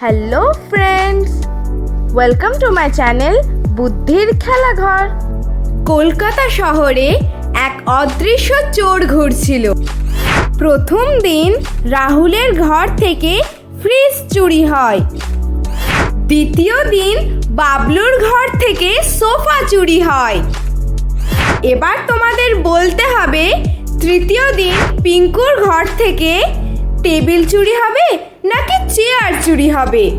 Hello friends welcome to my channel বুদ্ধির খেলাঘর কলকাতা শহরে এক অদৃশ্য চোর ঘুরছিল। প্রথম দিন রাহুলের ঘর থেকে ফ্রিজ চুরি হয়। দ্বিতীয় দিন বাবলুর ঘর থেকে সোফা চুরি হয়। এবার তোমাদের বলতে হবে, তৃতীয় দিন পিঙ্কুর ঘর থেকে টেবিল চুরি হবে নাকি চেয়ার চুরি হবে?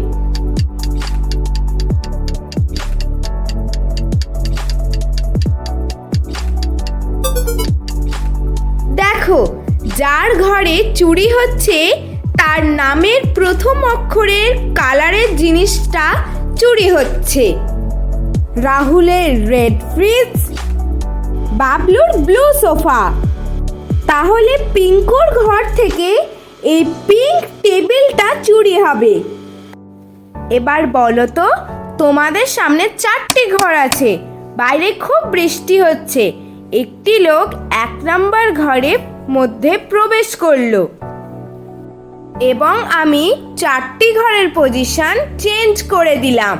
দেখো, যার ঘরে চুরি হচ্ছে, তার নামের প্রথম অক্ষরের কালারের জিনিসটা চুরি হচ্ছে। রাহুলের রেড ফ্রিজ, বাবলুর ব্লু সোফা। তাহলে পিঙ্কুর ঘর থেকে এই পিঙ্ক টেবিলটা চুরি হবে। এবার বলো তো, তোমাদের সামনে চারটি ঘর আছে। বাইরে খুব বৃষ্টি হচ্ছে। একটি লোক এক নাম্বার ঘরে মধ্যে প্রবেশ করল। এবং আমি চারটি ঘরের পজিশন চেঞ্জ করে দিলাম।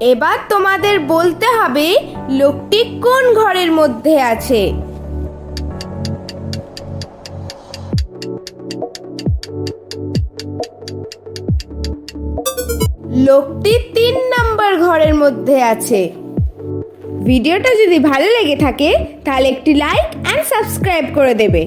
এবার তোমাদের বলতে হবে, লোকটি কোন ঘরের মধ্যে আছে? লোকটি তিন নাম্বার ঘরের মধ্যে আছে। ভিডিওটা যদি ভালো লেগে থাকে, তাহলে একটি লাইক অ্যান্ড সাবস্ক্রাইব করে দেবে।